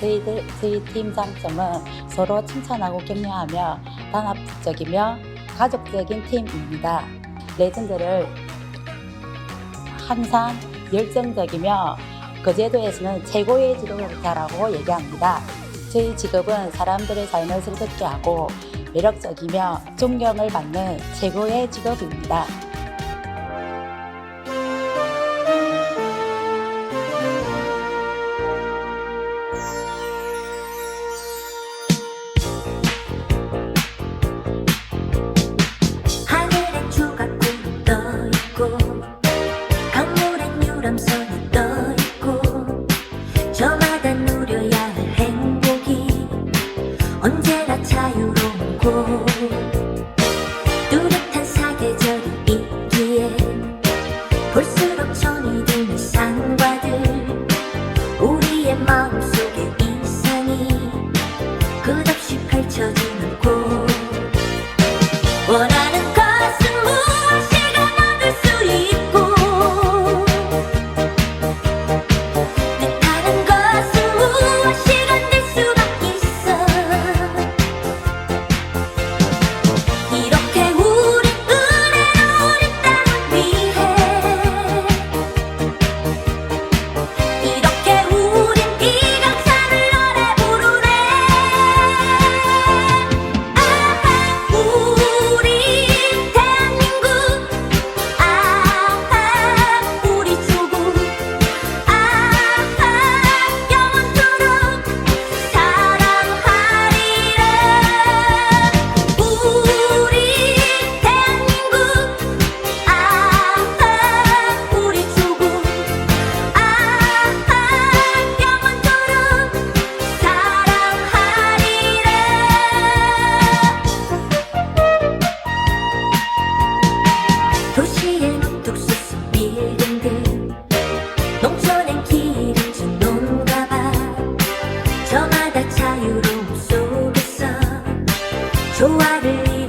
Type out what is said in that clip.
저희들 저희 팀 장점은 서로 칭찬하고 격려하며 단합적이며 가족적인 팀입니다. 레전드를 항상 열정적이며 거제도에서는 최고의 지도자라고 얘기합니다. 저희 직업은 사람들의 삶을 즐겁게 하고 매력적이며 존경을 받는 최고의 직업입니다. 떠있고 저마다 누려야 할 행복이 언제나 자유로운 곳. 쫓아낸 길을 찾는가 봐. 저마다 자유로움 속에서 조화를